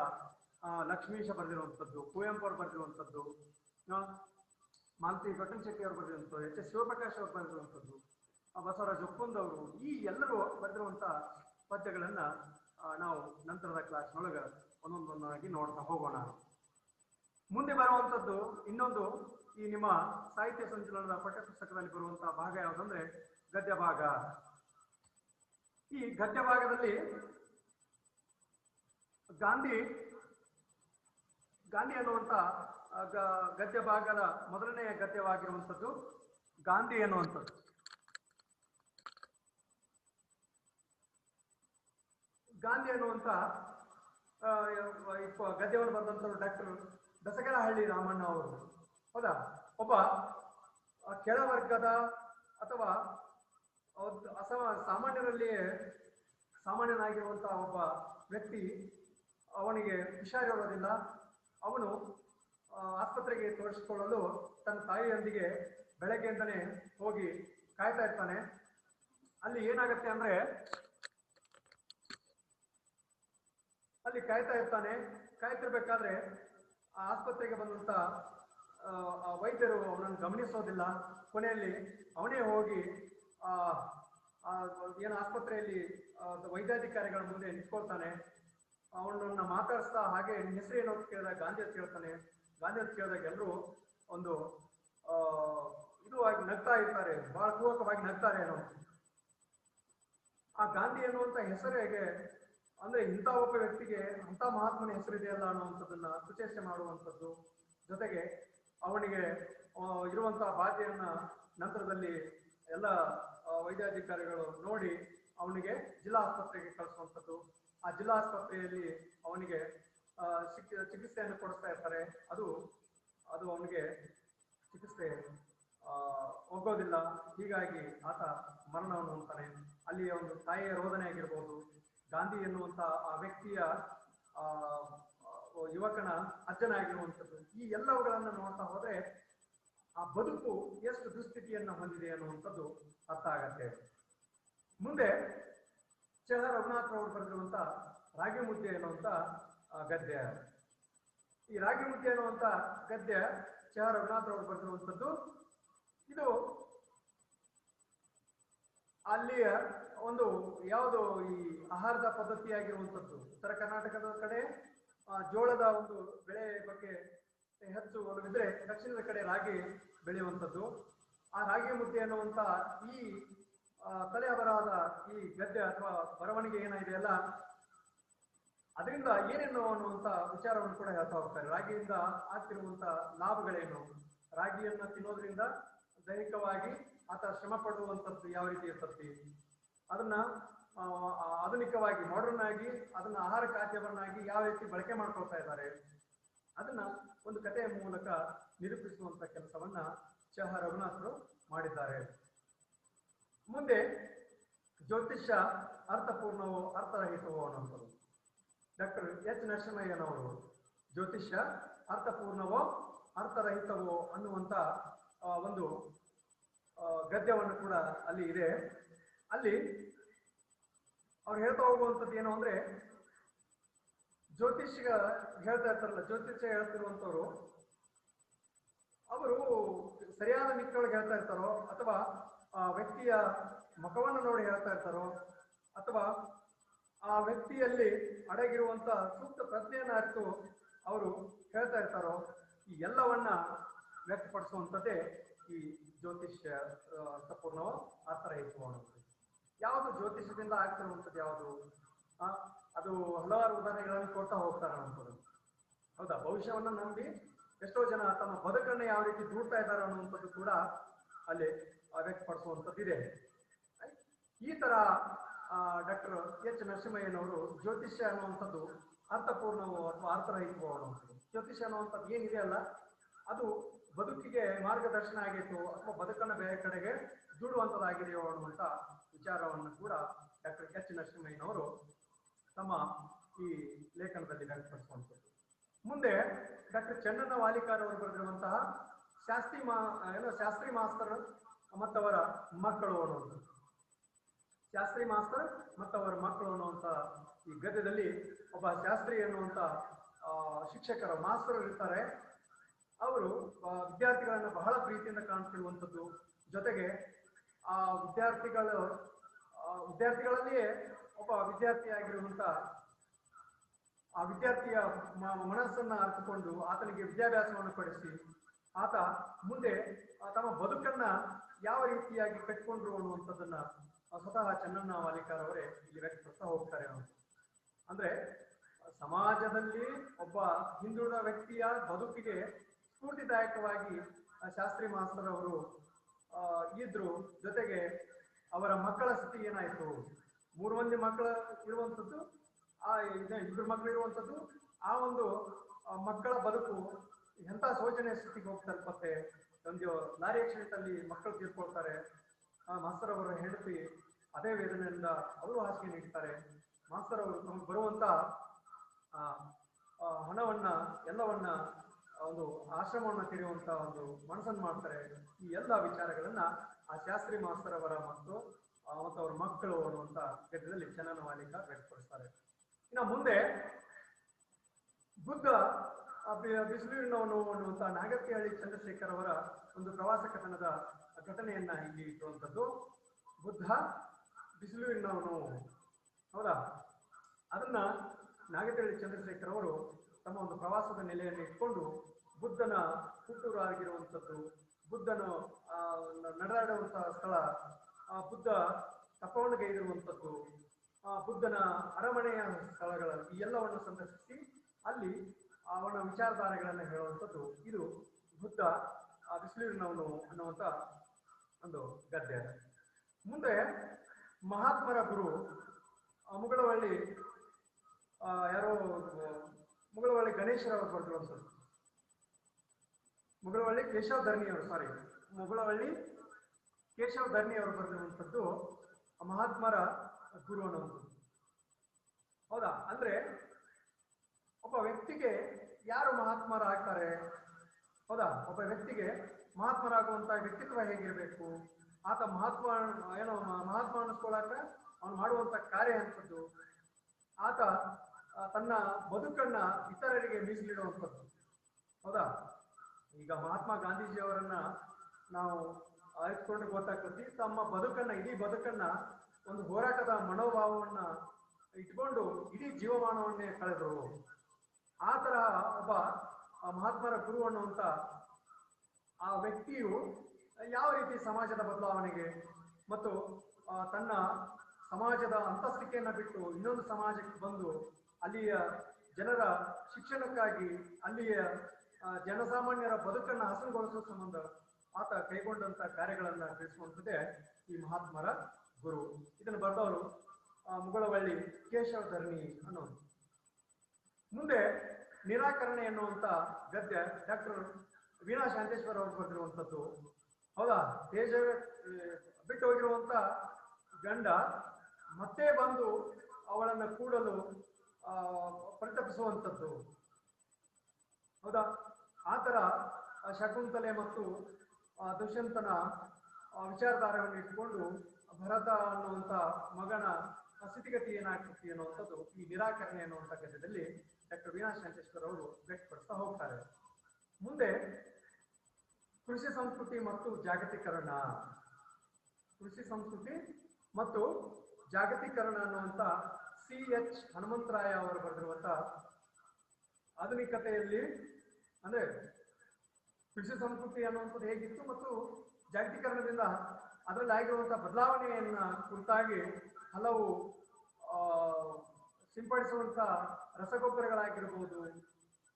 ಲಕ್ಷ್ಮೀಶ ಬರೆದಿರುವಂಥದ್ದು ಕುವೆಂಪು ಅವರು ಬರೆದಿರುವಂಥದ್ದು ಮಾಲತಿ ಮಾಲತಿ ಶೆಟ್ಟಿ ಅವರು ಬರೆದಿರುವಂಥದ್ದು ಎಚ್ ಎಸ್ ಶಿವಪ್ರಕಾಶ್ ಅವರು ಬರೆದಿರುವಂಥದ್ದು ಬಸವರಾಜ್ ಒಪ್ಪಂದವರು ಈ ಎಲ್ಲರೂ ಬರೆದಿರುವಂಥ ಪದ್ಯಗಳನ್ನ ನಾವು ನಂತರದ ಕ್ಲಾಸ್ನೊಳಗ ಒಂದೊಂದೊಂದಾಗಿ ನೋಡ್ತಾ ಹೋಗೋಣ. ಮುಂದೆ ಬರುವಂತದ್ದು ಇನ್ನೊಂದು ಈ ನಿಮ್ಮ ಸಾಹಿತ್ಯ ಸಂಚಲನದ ಪಠ್ಯಪುಸ್ತಕದಲ್ಲಿ ಬರುವಂತಹ ಭಾಗ ಯಾವುದಂದ್ರೆ ಗದ್ಯ ಭಾಗ ಈ ಗದ್ಯ ಭಾಗದಲ್ಲಿ ಗಾಂಧಿ ಗಾಂಧಿ ಗ- ಗದ್ಯ ಭಾಗದ ಮೊದಲನೆಯ ಗದ್ಯವಾಗಿರುವಂಥದ್ದು ಗಾಂಧಿ ಅನ್ನುವಂಥದ್ದು ಗಾಂಧಿ ಪ- ಗದ್ಯವನ್ನು ಬಂದಂಥವ್ರು ಡಾಕ್ಟರ್ ದಸಗರಹಳ್ಳಿ ರಾಮಣ್ಣ ಅವರು. ಹೌದಾ? ಒಬ್ಬ ಕೆಳವರ್ಗದ ಅಥವಾ ಅಥವಾ ಸಾಮಾನ್ಯರಲ್ಲಿಯೇ ಸಾಮಾನ್ಯನಾಗಿರುವಂತಹ ಒಬ್ಬ ವ್ಯಕ್ತಿ ಅವನಿಗೆ ಹುಷಾರಿರೋದಿಲ್ಲ ಅವನು ಆಸ್ಪತ್ರೆಗೆ ತೋರಿಸಿಕೊಳ್ಳಲು ತನ್ನ ತಾಯಿಯೊಂದಿಗೆ ಬೆಳಗ್ಗೆಯಿಂದನೇ ಹೋಗಿ ಕಾಯ್ತಾ ಇರ್ತಾನೆ. ಅಲ್ಲಿ ಏನಾಗತ್ತೆ ಅಂದ್ರೆ, ಅಲ್ಲಿ ಕಾಯ್ತಾ ಇರ್ತಾನೆ. ಕಾಯ್ತಿರ್ಬೇಕಾದ್ರೆ ಆ ಆಸ್ಪತ್ರೆಗೆ ಬಂದಂತ ವೈದ್ಯರು ಅವನನ್ನು ಗಮನಿಸೋದಿಲ್ಲ. ಕೊನೆಯಲ್ಲಿ ಅವನೇ ಹೋಗಿ, ಆ ಏನು ಆಸ್ಪತ್ರೆಯಲ್ಲಿ ವೈದ್ಯಾಧಿಕಾರಿಗಳ ಮುಂದೆ ನಿಂತ್ಕೊಳ್ತಾನೆ. ಅವನನ್ನ ಮಾತಾಡಿಸ್ತಾ ಹಾಗೆ ನಿನ್ನ ಹೆಸರು ಏನು ಅಂತ ಕೇಳಿದಾಗ ಗಾಂಧಿ ಅಂತ ಕೇಳ್ತಾನೆ ಗಾಂಧಿ ಅಂತ ಕೇಳಿದಾಗ ಎಲ್ಲರೂ ಒಂದು ಇದು ಆಗಿ ನಗ್ತಾ ಇರ್ತಾರೆ, ಬಹಳ ಪೂರ್ವಕವಾಗಿ ನಗ್ತಾರೆ ಏನೋ. ಆ ಗಾಂಧಿ ಅನ್ನುವಂತ ಹೆಸರು ಹೇಗೆ, ಅಂದ್ರೆ ಇಂಥ ಒಬ್ಬ ವ್ಯಕ್ತಿಗೆ ಅಂತ ಮಹಾತ್ಮನ ಹೆಸರಿದೆಯಲ್ಲ ಅನ್ನುವಂಥದ್ದನ್ನ ಸುಚೇಷ್ಟೆ ಮಾಡುವಂಥದ್ದು. ಜೊತೆಗೆ ಅವನಿಗೆ ಇರುವಂತಹ ಬಾಧೆಯನ್ನ ನಂತರದಲ್ಲಿ ಎಲ್ಲ ವೈದ್ಯಾಧಿಕಾರಿಗಳು ನೋಡಿ ಅವನಿಗೆ ಜಿಲ್ಲಾ ಆಸ್ಪತ್ರೆಗೆ ಕಳಿಸುವಂಥದ್ದು. ಆ ಜಿಲ್ಲಾ ಆಸ್ಪತ್ರೆಯಲ್ಲಿ ಅವನಿಗೆ ಚಿಕಿತ್ಸೆಯನ್ನು ಕೊಡಿಸ್ತಾ ಇರ್ತಾರೆ. ಅದು ಅದು ಅವನಿಗೆ ಚಿಕಿತ್ಸೆ ಹೋಗೋದಿಲ್ಲ. ಹೀಗಾಗಿ ಆತ ಮರಣವನ್ನು ಹೊಂದ್ತಾನೆ. ಅಲ್ಲಿ ಒಂದು ತಾಯಿಯ ರೋದನೆ ಆಗಿರ್ಬೋದು. ಗಾಂಧಿ ಎನ್ನುವಂತ ಆ ವ್ಯಕ್ತಿಯ ಯುವಕನ ಅಜ್ಜನಾಗಿರುವಂಥದ್ದು ಈ ಎಲ್ಲವುಗಳನ್ನು ನೋಡ್ತಾ ಹೋದ್ರೆ ಆ ಬದುಕು ಎಷ್ಟು ದುಸ್ಥಿತಿಯನ್ನು ಹೊಂದಿದೆ ಅನ್ನುವಂಥದ್ದು ಅರ್ಥ ಆಗತ್ತೆ. ಮುಂದೆ ಚಹ ರಘುನಾಥ್ ಬರೆದಿರುವಂತ ರಾಗಿ ಮುದ್ದೆ ಅನ್ನುವಂತ ಆ, ಗದ್ಯ. ಈ ರಾಗಿ ಮುದ್ದೆ ಅನ್ನುವಂತ ಗದ್ಯ ಚಹ ರಘುನಾಥ್ ಅವರು ಬರೆದಿರುವಂಥದ್ದು ಇದು ಅಲ್ಲಿಯ ಒಂದು ಯಾವುದು ಈ ಆಹಾರದ ಪದ್ಧತಿಯಾಗಿರುವಂಥದ್ದು ಉತ್ತರ ಕರ್ನಾಟಕದ ಕಡೆ ಜೋಳದ ಒಂದು ಬೆಳೆ ಬಗ್ಗೆ ಹೆಚ್ಚು ಒಲವಿದ್ರೆ ದಕ್ಷಿಣದ ಕಡೆ ರಾಗಿ ಬೆಳೆಯುವಂಥದ್ದು ಆ ರಾಗಿ ಮುದ್ದೆ ಅನ್ನುವಂಥ ಈ ತಲೆ ಬರಹದ ಈ ಗದ್ಯ ಅಥವಾ ಬರವಣಿಗೆ ಏನಿದೆಯಲ್ಲ ಅದರಿಂದ ಏನೇನು ಅನ್ನುವಂತ ವಿಚಾರವನ್ನು ಕೂಡ ಹೇಳ್ತಾ ಹೋಗ್ತಾರೆ. ರಾಗಿಯಿಂದ ಆಗ್ತಿರುವಂತ ಲಾಭಗಳೇನು? ರಾಗಿಯನ್ನ ತಿನ್ನೋದ್ರಿಂದ ದೈಹಿಕವಾಗಿ ಆತ ಶ್ರಮ ಪಡುವಂಥದ್ದು ಯಾವ ರೀತಿ ಇರ್ತತಿ ಅದನ್ನ ಆಧುನಿಕವಾಗಿ ಮಾಡರ್ನ್ ಆಗಿ ಅದನ್ನ ಆಹಾರ ಖಾದ್ಯವನ್ನಾಗಿ ಯಾವ ರೀತಿ ಬಳಕೆ ಮಾಡ್ಕೊಳ್ತಾ ಇದ್ದಾರೆ? ಅದನ್ನ ಒಂದು ಕಥೆಯ ಮೂಲಕ ನಿರೂಪಿಸುವಂತ ಕೆಲಸವನ್ನ ಚಹ ರಘುನಾಥರು ಮಾಡಿದ್ದಾರೆ. ಮುಂದೆ ಜ್ಯೋತಿಷ್ಯ ಅರ್ಥಪೂರ್ಣವೋ ಅರ್ಥರಹಿತವೋ ಅನ್ನೋದು ಡಾಕ್ಟರ್ ಎಚ್ ನರಸಿಂಹಯ್ಯನವರು ಜ್ಯೋತಿಷ್ಯ ಅರ್ಥಪೂರ್ಣವೋ ಅರ್ಥರಹಿತವೋ ಅನ್ನುವಂತ ಒಂದು ಗದ್ಯವನ್ನು ಕೂಡ ಅಲ್ಲಿ ಇದೆ. ಅಲ್ಲಿ ಅವ್ರು ಹೇಳ್ತಾ ಹೋಗುವಂಥದ್ದು ಏನು ಅಂದ್ರೆ ಜ್ಯೋತಿಷಿಗ ಹೇಳ್ತಾ ಇರ್ತಾರಲ್ಲ, ಜ್ಯೋತಿಷ್ಯ ಹೇಳ್ತಿರುವಂಥವ್ರು, ಅವರು ಸರಿಯಾದ ನಿಟ್ಟಿನೊಳಗೆ ಹೇಳ್ತಾ ಇರ್ತಾರೋ ಅಥವಾ ಆ ವ್ಯಕ್ತಿಯ ಮುಖವನ್ನು ನೋಡಿ ಹೇಳ್ತಾ ಇರ್ತಾರೋ ಅಥವಾ ಆ ವ್ಯಕ್ತಿಯಲ್ಲಿ ಅಡಗಿರುವಂತ ಸೂಕ್ತ ಪ್ರಜ್ಞೆಯನ್ನು ಅರಿತು ಅವರು ಹೇಳ್ತಾ ಇರ್ತಾರೋ ಈ ಎಲ್ಲವನ್ನ ವ್ಯಕ್ತಪಡಿಸುವಂಥದ್ದೇ ಈ ಜ್ಯೋತಿಷ್ಯ ಆ, ಥರ ಇಟ್ಕೊಂಡು ಯಾವುದು ಜ್ಯೋತಿಷ್ಯದಿಂದ ಆಗ್ತಿರುವಂಥದ್ದು ಯಾವುದು? ಅದು ಹಲವಾರು ಉದಾಹರಣೆಗಳನ್ನು ಕೊಡ್ತಾ ಹೋಗ್ತಾರೆ ಅನ್ನೋದು ಹೌದಾ? ಭವಿಷ್ಯವನ್ನು ನಂಬಿ ಎಷ್ಟೋ ಜನ ತಮ್ಮ ಬದುಕನ್ನು ಯಾವ ರೀತಿ ದೂಡ್ತಾ ಇದ್ದಾರೆ ಅನ್ನುವಂಥದ್ದು ಕೂಡ ಅಲ್ಲಿ ಆ, ವ್ಯಕ್ತಪಡಿಸುವಂಥದ್ದಿದೆ ಈ ತರ ಡಾಕ್ಟರ್ ಎಚ್ ನರಸಿಂಹಯ್ಯನವರು ಜ್ಯೋತಿಷ್ಯ ಅನ್ನುವಂಥದ್ದು ಅರ್ಥಪೂರ್ಣವೋ ಅಥವಾ ಅರ್ಥರಹಿತವೋ ಅನ್ನುವಂಥದ್ದು. ಜ್ಯೋತಿಷ್ಯ ಅನ್ನುವಂಥದ್ದು ಏನಿದೆ ಅಲ್ಲ ಅದು ಬದುಕಿಗೆ ಮಾರ್ಗದರ್ಶನ ಆಗಿತ್ತು ಅಥವಾ ಬದುಕನ್ನು ಬೇರೆ ಕಡೆಗೆ ದೂಡುವಂಥದ್ದಾಗಿದೆಯೋ ಅನ್ನುವಂಥ ವಿಚಾರವನ್ನು ಕೂಡ ಡಾಕ್ಟರ್ ಎಚ್ ನರಸಿಂಹಯ್ಯನವರು ತಮ್ಮ ಈ ಲೇಖನದಲ್ಲಿ ವ್ಯಕ್ತಪಡಿಸುವಂಥದ್ದು ಮುಂದೆ ಡಾಕ್ಟರ್ ಚನ್ನಣ್ಣ ವಾಲಿಕಾರ್ ಅವರು ಬರೆದಿರುವಂತಹ ಶಾಸ್ತ್ರಿ ಮಾ ಏನೋ ಶಾಸ್ತ್ರಿ ಮಾಸ್ತರ್ ಮತ್ತವರ ಮಕ್ಕಳು ಅನ್ನುವಂಥದ್ದು. ಶಾಸ್ತ್ರಿ ಮಾಸ್ತರ್ ಮತ್ತವರ ಮಕ್ಕಳು ಅನ್ನುವಂಥ ಈ ಗದ್ಯದಲ್ಲಿ ಒಬ್ಬ ಶಾಸ್ತ್ರಿ ಎನ್ನುವಂಥ ಆ, ಶಿಕ್ಷಕರ ಮಾಸ್ತರ್ ಇರ್ತಾರೆ. ಅವರು ವಿದ್ಯಾರ್ಥಿಗಳನ್ನು ಬಹಳ ಪ್ರೀತಿಯಿಂದ ಕಾಣ್ತಿರುವಂಥದ್ದು ಜೊತೆಗೆ ಆ ವಿದ್ಯಾರ್ಥಿಗಳು ವಿದ್ಯಾರ್ಥಿಗಳಲ್ಲಿಯೇ ಒಬ್ಬ ವಿದ್ಯಾರ್ಥಿಯಾಗಿರುವಂಥ ಆ ವಿದ್ಯಾರ್ಥಿಯ ಮನಸ್ಸನ್ನ ಅರ್ಥಕೊಂಡು ಆತನಿಗೆ ವಿದ್ಯಾಭ್ಯಾಸವನ್ನು ಪಡಿಸಿ ಆತ ಮುಂದೆ ತಮ್ಮ ಬದುಕನ್ನ ಯಾವ ರೀತಿಯಾಗಿ ಕಟ್ಕೊಂಡ್ರು ಅನ್ನುವಂಥದ್ದನ್ನ ಸ್ವತಃ ಚನ್ನಣ್ಣ ವಾಲಿಕಾರ್ ಅವರೇ ಇಲ್ಲಿ ವ್ಯಕ್ತಪಡಿಸ್ತಾ ಹೋಗ್ತಾರೆ ಅವರು. ಅಂದ್ರೆ ಸಮಾಜದಲ್ಲಿ ಒಬ್ಬ ಹಿಂದುಳಿದ ವ್ಯಕ್ತಿಯ ಬದುಕಿಗೆ ಸ್ಫೂರ್ತಿದಾಯಕವಾಗಿ ಶಾಸ್ತ್ರಿ ಮಾಸ್ತರ್ ಅವರು ಇದ್ರು ಜೊತೆಗೆ ಅವರ ಮಕ್ಕಳ ಸ್ಥಿತಿ ಏನಾಯ್ತು? ಮೂರು ಮಂದಿ ಮಕ್ಕಳ ಇರುವಂಥದ್ದು, ಆ ಇಬ್ಬರು ಮಕ್ಕಳು ಇರುವಂಥದ್ದು, ಆ ಒಂದು ಮಕ್ಕಳ ಬದುಕು ಎಂಥ ಶೋಚನೀಯ ಸ್ಥಿತಿಗೆ ಹೋಗಿ ತಲುಪತ್ತೆ ಒಂದು ಲಾರಿ ಆಕ್ಸಿಡೆಂಟ್ ಅಲ್ಲಿ ಮಕ್ಕಳು ತೀರ್ಕೊಳ್ತಾರೆ. ಆ ಮಾಸ್ತರ್ ಅವರ ಹೆಂಡತಿ ಅದೇ ವೇದನೆಯಿಂದ ಅವರು ಹಾಸಿಗೆ ನೀಡ್ತಾರೆ. ಮಾಸ್ತರ್ ಅವರು ತಮಗೆ ಬರುವಂತ ಹಣವನ್ನ, ಎಲ್ಲವನ್ನ, ಒಂದು ಆಶ್ರಮವನ್ನ ತೆರೆಯುವಂತ ಒಂದು ಮನಸ್ಸನ್ನು ಮಾಡ್ತಾರೆ. ಈ ಎಲ್ಲ ವಿಚಾರಗಳನ್ನ ಆ ಶಾಸ್ತ್ರಿ ಮಾಸ್ತರ್ ಅವರ ಮತ್ತು ಮತ್ತು ಅವರ ಮಕ್ಕಳು ಅನ್ನುವಂತ ಗದ್ಯದಲ್ಲಿ ಚನ್ನನ ಮಾಲೀಕ ವ್ಯಕ್ತಪಡಿಸ್ತಾರೆ ಇನ್ನು ಮುಂದೆ ಬುದ್ಧ ಆ ಬಿ- ಬಿಸಿಲಿನವನು ಅನ್ನುವಂತ ನಾಗತಿಹಳ್ಳಿ ಚಂದ್ರಶೇಖರ್ ಅವರ ಒಂದು ಪ್ರವಾಸ ಕಥನದ ಘಟನೆಯನ್ನ ಇಲ್ಲಿ ಇಟ್ಟುವಂಥದ್ದು ಬುದ್ಧ ಬಿಸಿಲಿನವನು ಹೌದಾ? ಅದನ್ನ ನಾಗತಿಹಳ್ಳಿ ಚಂದ್ರಶೇಖರ್ ಅವರು ತಮ್ಮ ಒಂದು ಪ್ರವಾಸದ ನೆಲೆಯಲ್ಲಿ ಇಟ್ಕೊಂಡು ಬುದ್ಧನ ಹುಟ್ಟೂರಾಗಿರುವಂಥದ್ದು ಬುದ್ಧನು ನಡೆದಾಡುವಂತಹ ಸ್ಥಳ, ಆ, ಬುದ್ಧ ತಪವನ್ನುಗೈದಿರುವಂಥದ್ದು ಆ, ಬುದ್ಧನ ಅರಮನೆಯ ಸ್ಥಳಗಳ ಈ ಎಲ್ಲವನ್ನು ಸಂದರ್ಶಿಸಿ ಅಲ್ಲಿ ಅವನ ವಿಚಾರಧಾರೆಗಳನ್ನು ಹೇಳುವಂಥದ್ದು ಇದು ಬುದ್ಧ, ಆ ಬಿಸಿಲಿನವನು ಅನ್ನುವಂಥ ಒಂದು ಗದ್ದೆ ಮುಂದೆ ಮಹಾತ್ಮರ ಗುರು ಮುಗಳವಳ್ಳಿ ಯಾರೋ, ಮುಗಳವಳ್ಳಿ ಗಣೇಶರವರು ಬರ್ತಿರುವಂಥದ್ದು ಮುಗಳವಳ್ಳಿ ಕೇಶವ ಧರ್ಣಿಯವರು ಸಾರಿ ಮುಗಳವಳ್ಳಿ ಕೇಶವ ಧರ್ಣಿಯವರು ಬರೆದಿರುವಂಥದ್ದು ಮಹಾತ್ಮರ ಗುರು ಅನ್ನುವಂಥದ್ದು. ಹೌದಾ? ಅಂದ್ರೆ ಒಬ್ಬ ವ್ಯಕ್ತಿಗೆ ಯಾರು ಮಹಾತ್ಮರಾಗ್ತಾರೆ? ಹೌದಾ? ಒಬ್ಬ ವ್ಯಕ್ತಿಗೆ ಮಹಾತ್ಮರಾಗುವಂತ ವ್ಯಕ್ತಿತ್ವ ಹೇಗಿರಬೇಕು? ಆತ ಮಹಾತ್ಮ, ಏನೋ ಮಹಾತ್ಮ ಅನ್ನಿಸ್ಕೊಳ್ಳಾಕ ಅವನು ಮಾಡುವಂತ ಕಾರ್ಯ ಅಂತದ್ದು ಆತ ತನ್ನ ಬದುಕನ್ನ ಇತರರಿಗೆ ಮೀಸಲಿಡುವಂಥದ್ದು. ಹೌದಾ? ಈಗ ಮಹಾತ್ಮ ಗಾಂಧೀಜಿಯವರನ್ನ ನಾವು ಆಯ್ದುಕೊಂಡು ಗೊತ್ತಾಗ್ತದೆ ತಮ್ಮ ಬದುಕನ್ನ, ಇಡೀ ಬದುಕನ್ನ ಒಂದು ಹೋರಾಟದ ಮನೋಭಾವವನ್ನ ಇಟ್ಕೊಂಡು ಇಡೀ ಜೀವಮಾನವನ್ನೇ ಕಳೆದರು. ಆ ತರಹ ಒಬ್ಬ ಮಹಾತ್ಮರ ಗುರು ಅನ್ನುವಂತ ಆ ವ್ಯಕ್ತಿಯು ಯಾವ ರೀತಿ ಸಮಾಜದ ಬದಲಾವಣೆಗೆ ಮತ್ತು ತನ್ನ ಸಮಾಜದ ಅಂತಸ್ತಿಕೆಯನ್ನು ಬಿಟ್ಟು ಇನ್ನೊಂದು ಸಮಾಜಕ್ಕೆ ಬಂದು ಅಲ್ಲಿಯ ಜನರ ಶಿಕ್ಷಣಕ್ಕಾಗಿ ಅಲ್ಲಿಯ ಜನಸಾಮಾನ್ಯರ ಬದುಕನ್ನು ಹಸನುಗೊಳಿಸುವ ಸಂಬಂಧ ಆತ ಕೈಗೊಂಡಂತ ಕಾರ್ಯಗಳನ್ನು ತಿಳಿಸಿಕೊಂಡಿದ್ದೇ ಈ ಮಹಾತ್ಮರ ಗುರು. ಇದನ್ನು ಬರೆದವರು ಮುಗಳವಳ್ಳಿ ಕೇಶವ ಧರ್ಮಿ ಅನ್ನೋದು ಮುಂದೆ ನಿರಾಕರಣೆ ಎನ್ನುವಂತ ಗದ್ಯ ಡಾಕ್ಟರ್ ವೀಣಾ ಶಾಂತೇಶ್ವರ ಅವರು ಬರೆದಿರುವಂಥದ್ದು. ಹೌದಾ? ದೇಶ ಬಿಟ್ಟು ಹೋಗಿರುವಂತ ಗಂಡ ಮತ್ತೆ ಬಂದು ಅವಳನ್ನ ಕೂಡಲು ಪರಿತಪಿಸುವಂಥದ್ದು ಹೌದಾ? ಆತರ ಶಕುಂತಲೆ ಮತ್ತು ದುಷ್ಯಂತನ ವಿಚಾರಧಾರೆಯನ್ನು ಇಟ್ಕೊಂಡು ಭರತ ಅನ್ನುವಂಥ ಮಗನ ಸ್ಥಿತಿಗತಿ ಏನಾಗ್ತದೆ ಅನ್ನುವಂಥದ್ದು ಈ ನಿರಾಕರಣೆ ಅನ್ನುವಂಥ ಗದ್ಯದಲ್ಲಿ ಡಾಕ್ಟರ್ ವೀಣಾ ಶಾಂತೇಶ್ವರ್ ಅವರು ವ್ಯಕ್ತಪಡಿಸ್ತಾ ಹೋಗ್ತಾರೆ ಮುಂದೆ ಕೃಷಿ ಸಂಸ್ಕೃತಿ ಮತ್ತು ಜಾಗತೀಕರಣ ಕೃಷಿ ಸಂಸ್ಕೃತಿ ಮತ್ತು ಜಾಗತೀಕರಣ ಅನ್ನುವಂಥ ಸಿ ಎಚ್ ಹನುಮಂತರಾಯ ಅವರು ಬರೆದಿರುವಂತ ಆಧುನಿಕತೆಯಲ್ಲಿ ಅಂದ್ರೆ ಕೃಷಿ ಸಂಸ್ಕೃತಿ ಅನ್ನುವಂಥದ್ದು ಹೇಗಿತ್ತು ಮತ್ತು ಜಾಗತೀಕರಣದಿಂದ ಅದರಲ್ಲಿ ಆಗಿರುವಂತಹ ಬದಲಾವಣೆಯನ್ನ ಕುರಿತಾಗಿ ಹಲವು ಸಿಂಪಡಿಸುವಂತ ರಸಗೊಬ್ಬರಗಳಾಗಿರ್ಬೋದು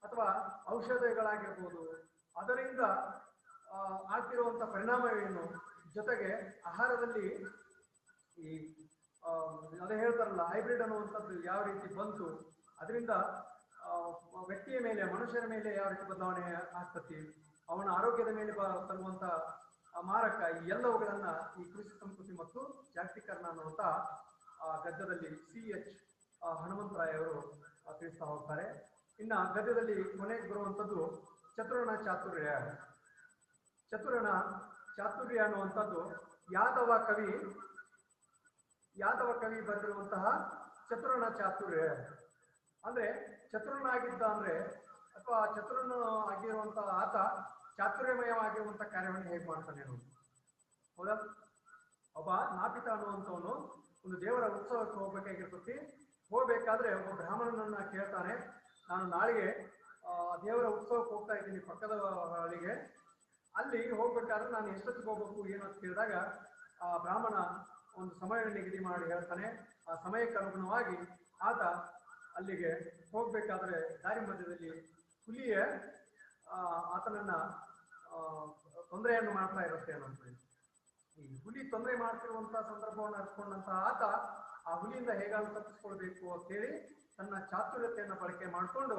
ಅಥವಾ ಔಷಧಗಳಾಗಿರ್ಬೋದು. ಅದರಿಂದ ಆಗ್ತಿರುವಂಥ ಪರಿಣಾಮ ಪರಿಣಾಮವೇನು? ಜೊತೆಗೆ ಆಹಾರದಲ್ಲಿ ಈ ಅದೇ ಹೇಳ್ತಾರಲ್ಲ ಹೈಬ್ರಿಡ್ ಅನ್ನುವಂಥದ್ದು ಯಾವ ರೀತಿ ಬಂತು? ಅದರಿಂದ ವ್ಯಕ್ತಿಯ ಮೇಲೆ ಮನುಷ್ಯರ ಮೇಲೆ ಯಾವ ರೀತಿ ಬದಲಾವಣೆ ಆಗ್ತತಿ? ಅವನ ಆರೋಗ್ಯದ ಮೇಲೆ ತರುವಂತ ಮಾರಕ ಈ ಎಲ್ಲವುಗಳನ್ನ ಈ ಕೃಷಿ ಸಂಸ್ಕೃತಿ ಮತ್ತು ಜಾಗತೀಕರಣ ಅನ್ನುವಂತ ಆ, ಗದ್ಯದಲ್ಲಿ ಸಿ ಎಚ್ ಹನುಮಂತರಾಯ ಅವರು ಆ, ತಿಳಿಸ್ತಾ ಹೋಗ್ತಾರೆ. ಇನ್ನ ಗದ್ಯದಲ್ಲಿ ಕೊನೆಗೆ ಬರುವಂಥದ್ದು ಚತುರಣ ಚಾತುರ್ಯ. ಚತುರಣ ಚಾತುರ್ಯ ಅನ್ನುವಂಥದ್ದು ಯಾದವ ಕವಿ ಯಾದವ ಕವಿ ಬರೆದಿರುವಂತಹ ಚತುರಣ ಚಾತುರ್ಯ. ಅಂದ್ರೆ ಚತುರನಾಗಿದ್ದ ಅಂದ್ರೆ ಅಥವಾ ಚತುರನ ಆಗಿರುವಂತಹ ಆತ ಚಾತುರ್ಯಮಯವಾಗಿರುವಂತ ಕಾರ್ಯವನ್ನು ಹೇಗೆ ಮಾಡ್ತಾನೆ ಹೌದಾ? ಒಬ್ಬ ನಾಪಿತ ಅನ್ನುವಂಥವನು ಒಂದು ದೇವರ ಉತ್ಸವಕ್ಕೆ ಹೋಗ್ಬೇಕಾಗಿರ್ತತಿ. ಹೋಗ್ಬೇಕಾದ್ರೆ ಒಬ್ಬ ಬ್ರಾಹ್ಮಣನನ್ನ ಕೇಳ್ತಾನೆ. ನಾನು ನಾಳೆಗೆ ದೇವರ ಉತ್ಸವಕ್ಕೆ ಹೋಗ್ತಾ ಇದ್ದೀನಿ ಪಕ್ಕದ ಹಳ್ಳಿಗೆ. ಅಲ್ಲಿ ಹೋಗ್ಬೇಕಾದ್ರೆ ನಾನು ಎಷ್ಟೊತ್ತಿಗೆ ಹೋಗ್ಬೇಕು, ಏನು ಅಂತ ಕೇಳಿದಾಗ, ಆ ಬ್ರಾಹ್ಮಣ ಒಂದು ಸಮಯ ನಿಗದಿ ಮಾಡಿ ಹೇಳ್ತಾನೆ. ಆ ಸಮಯಕ್ಕೆ ಅನುಗುಣವಾಗಿ ಆತ ಅಲ್ಲಿಗೆ ಹೋಗ್ಬೇಕಾದ್ರೆ ದಾರಿ ಮಧ್ಯದಲ್ಲಿ ಹುಲಿಯ ಆತನನ್ನ ತೊಂದರೆಯನ್ನು ಮಾಡ್ತಾ ಇರುತ್ತೆ ಅನ್ನೋದು ಈ ಹುಲಿ ತೊಂದರೆ ಮಾಡ್ತಿರುವಂತಹ ಸಂದರ್ಭವನ್ನು ಅರ್ಸ್ಕೊಂಡಂತಹ ಆತ ಆ ಹುಲಿಯಿಂದ ಹೇಗಾದ್ರೂ ತಪ್ಪಿಸ್ಕೊಳ್ಬೇಕು ಅಂತೇಳಿ ತನ್ನ ಚಾತುರ್ಯತೆಯನ್ನ ಬಳಕೆ ಮಾಡಿಕೊಂಡು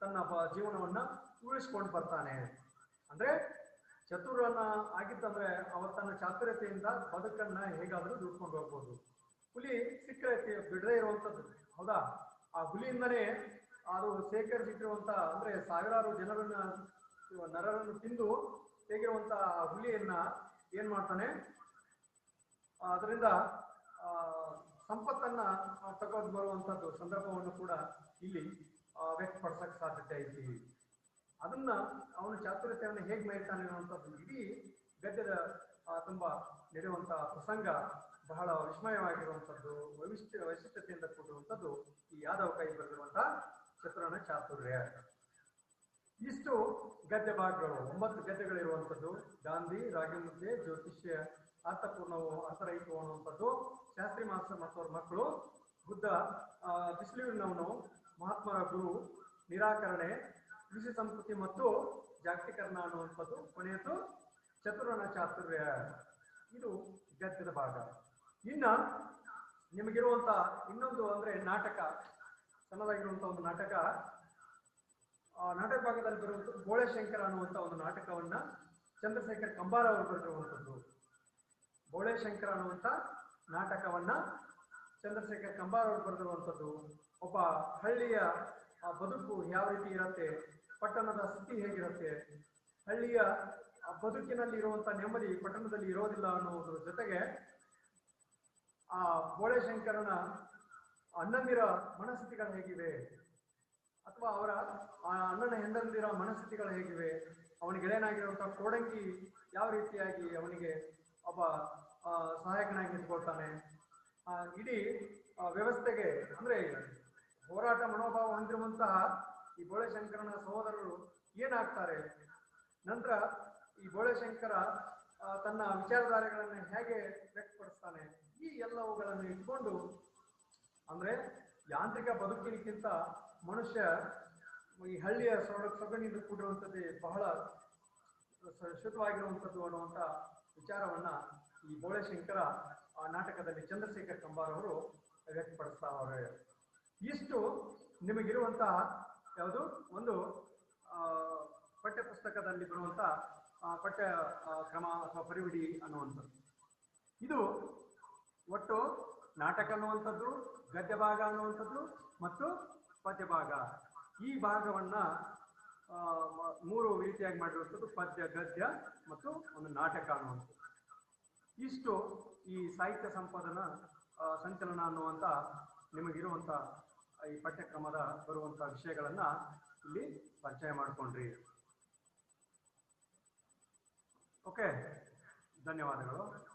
ತನ್ನ ಜೀವನವನ್ನ ಉಳಿಸ್ಕೊಂಡು ಬರ್ತಾನೆ. ಅಂದ್ರೆ ಚತುರನ ಆಗಿತ್ತಂದ್ರೆ ಅವ ತನ್ನ ಚಾತುರ್ಯತೆಯಿಂದ ಬದುಕನ್ನ ಹೇಗಾದ್ರೂ ದುಡ್ಕೊಂಡು ಹೋಗ್ಬೋದು. ಹುಲಿ ಸಿಕ್ಕರೆ ಬಿಡದೆ ಇರುವಂತದ್ದು. ಹೌದಾ? ಆ ಹುಲಿಯಿಂದನೇ ಅದು ಸೇಕರಿಸಿಟ್ಟಿರುವಂತ ಅಂದ್ರೆ ಸಾವಿರಾರು ಜನರನ್ನ ನರರನ್ನು ತಿಂದು ಹೇಗಿರುವಂತ ಹುಲಿಯನ್ನ ಏನ್ ಮಾಡ್ತಾನೆ? ಅದರಿಂದ ಆ, ಸಂಪತ್ತನ್ನ ತಗೊಂಡು ಬರುವಂತದ್ದು ಸಂದರ್ಭವನ್ನು ಕೂಡ ಇಲ್ಲಿ ವ್ಯಕ್ತಪಡಿಸಕ್ ಸಾಧ್ಯತೆ ಐತಿ. ಅದನ್ನ ಅವನು ಚಾತುರ್ಯತೆಯನ್ನು ಹೇಗೆ ಮೇಯ್ತಾನೆ ಅನ್ನುವಂಥದ್ದು ಇಡೀ ಗದ್ಯದ ತುಂಬಾ ನಡೆಯುವಂತ ಪ್ರಸಂಗ ಬಹಳ ವಿಸ್ಮಯವಾಗಿರುವಂಥದ್ದು ವೈಶಿಷ್ಟ್ಯ ವೈಶಿಷ್ಟ್ಯತೆಯಿಂದ ಕೂಡಿರುವಂಥದ್ದು ಈ ಯಾದವ ಕೈ ಬರೆದಿರುವಂತ ಚಿತ್ರಣ ಚಾತುರ್ಯ. ಇಷ್ಟು ಗದ್ಯ ಭಾಗಗಳು ಒಂಬತ್ತು ಗದ್ಯಗಳಿರುವಂಥದ್ದು, ಗಾಂಧಿ ರಾಗಿಮುದ್ದೆ ಜ್ಯೋತಿಷ್ಯ ಅರ್ಥಪೂರ್ಣವು ಅರ್ಥರಹಿತವು ಅನ್ನುವಂಥದ್ದು ಶಾಸ್ತ್ರಿ ಮತ್ತು ಅವ್ರ ಮಕ್ಕಳು, ಬುದ್ಧ ಬಿಸಿಲಿನವನು, ಮಹಾತ್ಮರ ಗುರು, ನಿರಾಕರಣೆ, ಕೃಷಿ ಸಂಸ್ಕೃತಿ ಮತ್ತು ಜಾಗತೀಕರಣ ಅನ್ನುವಂಥದ್ದು ಕೊನೆಯದು ಚತುರನ ಚಾತುರ್ಯ. ಇದು ಗದ್ಯದ ಭಾಗ. ಇನ್ನ ನಿಮಗಿರುವಂತ ಇನ್ನೊಂದು ಅಂದ್ರೆ ನಾಟಕ ಸಣ್ಣದಾಗಿರುವಂತ ಒಂದು ನಾಟಕ. ನಾಟಕ ಭಾಗದಲ್ಲಿ ಬರುವಂತ ಬೋಳೆಶಂಕರ ಅನ್ನುವಂತ ಒಂದು ನಾಟಕವನ್ನ ಚಂದ್ರಶೇಖರ್ ಕಂಬಾರ ಅವರು ಬರೆದಿರುವಂಥದ್ದು. ಬೋಳೆಶಂಕರ ಅನ್ನುವಂಥ ನಾಟಕವನ್ನ ಚಂದ್ರಶೇಖರ್ ಕಂಬಾರ ಅವರು ಬರೆದಿರುವಂಥದ್ದು. ಒಬ್ಬ ಹಳ್ಳಿಯ ಆ ಬದುಕು ಯಾವ ರೀತಿ ಇರುತ್ತೆ, ಪಟ್ಟಣದ ಸ್ಥಿತಿ ಹೇಗಿರುತ್ತೆ, ಹಳ್ಳಿಯ ಆ ಬದುಕಿನಲ್ಲಿ ಇರುವಂಥ ನೆಮ್ಮದಿ ಪಟ್ಟಣದಲ್ಲಿ ಇರೋದಿಲ್ಲ ಅನ್ನೋದ್ರ ಜೊತೆಗೆ ಆ ಬೋಳೆಶಂಕರನ ಅಣ್ಣಂದಿರ ಮನಸ್ಥಿತಿಗಳು ಹೇಗಿವೆ, ಅಥವಾ ಅವರ ಆ ಅಣ್ಣನ ಹೆಂಡಂದಿರ ಮನಸ್ಥಿತಿಗಳು ಹೇಗಿವೆ, ಅವನಿಗೆ ಗೆಳೆಯನಾಗಿರುವಂಥ ಕೋಡಂಗಿ ಯಾವ ರೀತಿಯಾಗಿ ಅವನಿಗೆ ಒಬ್ಬ ಸಹಾಯಕನಾಗಿ ನಿಂತ್ಕೊಳ್ತಾನೆ ಇಡೀ ವ್ಯವಸ್ಥೆಗೆ, ಅಂದ್ರೆ ಹೋರಾಟ ಮನೋಭಾವ ಹೊಂದಿರುವಂತಹ ಈ ಬೋಳೆಶಂಕರನ ಸಹೋದರರು ಏನಾಗ್ತಾರೆ? ನಂತರ ಈ ಬೋಳೆಶಂಕರ ಶಂಕರ ತನ್ನ ವಿಚಾರಧಾರೆಗಳನ್ನು ಹೇಗೆ ವ್ಯಕ್ತಪಡಿಸ್ತಾನೆ? ಈ ಎಲ್ಲವುಗಳನ್ನು ಇಟ್ಕೊಂಡು ಅಂದ್ರೆ ಯಾಂತ್ರಿಕ ಬದುಕಿನಕ್ಕಿಂತ ಮನುಷ್ಯ ಈ ಹಳ್ಳಿಯ ಸೊಗ ಸೊಗಣಿಂದ ಕೂಡಿರುವಂಥದ್ದೇ ಬಹಳ ಶುದ್ಧವಾಗಿರುವಂಥದ್ದು ಅನ್ನುವಂಥ ವಿಚಾರವನ್ನ ಈ ಬೋಳೆಶಂಕರ ನಾಟಕದಲ್ಲಿ ಚಂದ್ರಶೇಖರ್ ಕಂಬಾರ್ ಅವರು ವ್ಯಕ್ತಪಡಿಸ್ತಾ ಅವರು. ಇಷ್ಟು ನಿಮಗಿರುವಂತಹ ಯಾವುದು? ಒಂದು ಪಠ್ಯ ಪುಸ್ತಕದಲ್ಲಿ ಬರುವಂತ ಪಠ್ಯ ಕ್ರಮ ಅಥವಾ ಪರಿವಿಡಿ ಅನ್ನುವಂಥದ್ದು. ಇದು ಒಟ್ಟು ನಾಟಕ ಅನ್ನುವಂಥದ್ದು ಗದ್ಯ ಭಾಗ ಅನ್ನುವಂಥದ್ದು ಮತ್ತು ಪದ್ಯ ಭಾಗ ಈ ಭಾಗವನ್ನ ಮೂರು ರೀತಿಯಾಗಿ ಮಾಡಿರುವಂಥದ್ದು ಪದ್ಯ, ಗದ್ಯ ಮತ್ತು ಒಂದು ನಾಟಕ ಅನ್ನುವಂಥದ್ದು. ಇಷ್ಟು ಈ ಸಾಹಿತ್ಯ ಸಂಪಾದನ ಸಂಚಲನ ಅನ್ನುವಂಥ ನಿಮಗಿರುವಂಥ ಈ ಪಠ್ಯಕ್ರಮದ ಬರುವಂಥ ವಿಷಯಗಳನ್ನ ಇಲ್ಲಿ ಪರಿಚಯ ಮಾಡಿಕೊಂಡ್ರಿ. ಓಕೆ, ಧನ್ಯವಾದಗಳು.